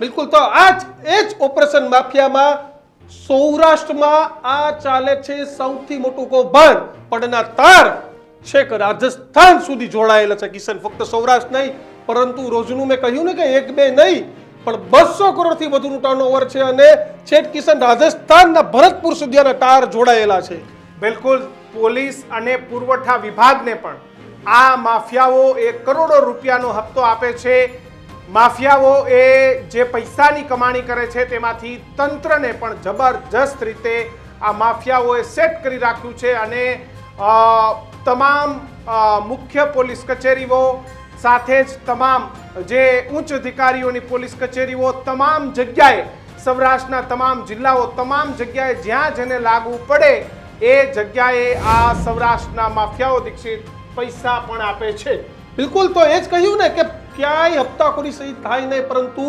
બિલકુલ, તો આ જ એ જ ઓપરેશન માફિયામાં સૌરાષ્ટ્રમાં આ ચાલે છે સૌથી મોટું કૌભાંડ. પણ તાર છેક રાજસ્થાન સુધી જોડાયેલા છે કિશન, ફક્ત સૌરાષ્ટ્ર નહીં, પરંતુ રોજનું મેં કહ્યું ને કે એક બે નહીં, પણ બસો કરોડથી વધુનું ટર્નઓવર છે અને છેક કિશન, રાજસ્થાનના ભરતપુર સુધી આના તાર જોડાયેલા છે. બિલકુલ, પોલીસ અને પુરવઠા વિભાગને પણ આ માફિયાઓ એ કરોડો રૂપિયાનો હપ્તો આપે છે માફિયાઓ એ જે પૈસાની કમાણી કરે છે તેમાંથી તંત્રને પણ જબરજસ્ત રીતે આ માફિયાઓએ સેટ કરી રાખ્યું છે અને તમામ મુખ્ય પોલીસ કચેરીઓ સાથે જ તમામ જે ઉચ્ચ અધિકારીઓની પોલીસ કચેરીઓ, તમામ જગ્યાએ, સૌરાષ્ટ્રના તમામ જિલ્લાઓ, તમામ જગ્યાએ જ્યાં જેને લાગુ પડે એ જગ્યાએ આ સૌરાષ્ટ્રના માફિયાઓ દીક્ષિત પૈસા પણ આપે છે. બિલકુલ તો એ જ કહ્યું ને કે ક્યાંય હપ્તાખોરી સહી થાય નહીં પરંતુ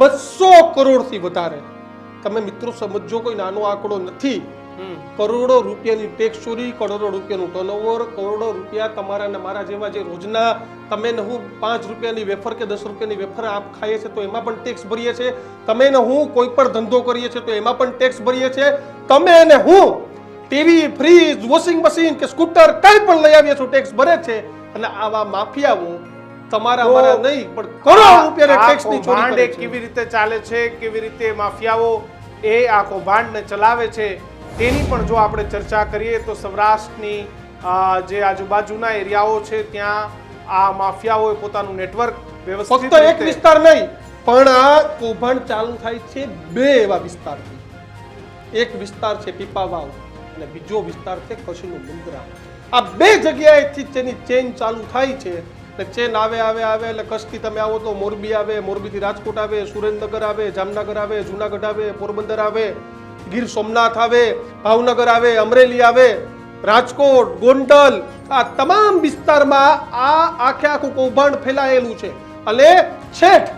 બસો કરોડથી વધારે. તમે મિત્રો સમજો કોઈ નાનો આંકડો નથી. કરોડો રૂપિયાની ટેક્સ ચોરી કરોડો રૂપિયાનું ટર્નઓવર કરોડો રૂપિયા તમારા ને મારા જેવા જે રોજના તમે ને હું પાંચ રૂપિયાની વેફર કે દસ રૂપિયાની વેફર આપ ખાઈએ છીએ તો એમાં પણ ટેક્સ ભરીએ છીએ. તમે ને હું કોઈ પણ ધંધો કરીએ છીએ તો એમાં પણ ટેક્સ ભરીએ છીએ. તમે ને હું ટીવી ફ્રીજ વોશિંગ મશીન કે સ્કૂટર કંઈ પણ લઈ આવીએ છું ટેક્સ ભરે છે. અને આવા માફિયાઓ તમારા અમારા નહીં પણ કરોડો રૂપિયાના ટેક્સની ચોરી કરે છે. કેવી રીતે ચાલે છે કેવી રીતે માફિયાઓ એ આ કૌભાંડને ચલાવે છે તેની પણ જો આપણે ચર્ચા કરીએ તો સૌરાષ્ટ્રની જે આજુબાજુના એરિયાઓ છે ત્યાં આ માફિયાઓએ પોતાનું નેટવર્ક વ્યવસ્થિત ફક્ત એક વિસ્તાર નહીં પણ આ કૌભાંડ ચાલુ થાય છે બે એવા વિસ્તારથી. એક વિસ્તાર છે પીપાવાવ અને બીજો વિસ્તાર છે કચ્છનું મુંદ્રા. આ બે જગ્યાએથી તેની ચેન ચાલુ થાય છે એટલે ચેન આવે આવે આવે એટલે કચ્છથી તમે આવો તો મોરબી આવે, મોરબીથી રાજકોટ આવે, સુરેન્દ્રનગર આવે, જામનગર આવે, જુનાગઢ આવે, પોરબંદર આવે, ગીર સોમનાથ આવે, ભાવનગર આવે, અમરેલી આવે, રાજકોટ, ગોંડલ, આ તમામ વિસ્તારમાં આ આખે આખું કૌભાંડ ફેલાયેલું છે. અને છેઠ,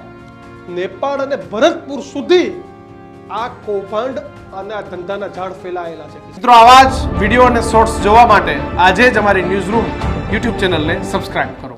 નેપાળ અને ભરતપુર સુધી આ કૌભાંડ અને આ ધંધાના ઝાડ ફેલાયેલા છે. મિત્રો, આવા જ વીડિયો અને શોર્ટ્સ જોવા માટે આજે જ અમારી ન્યૂઝ રૂમ યુટ્યુબ ચેનલને સબસ્ક્રાઇબ કરો.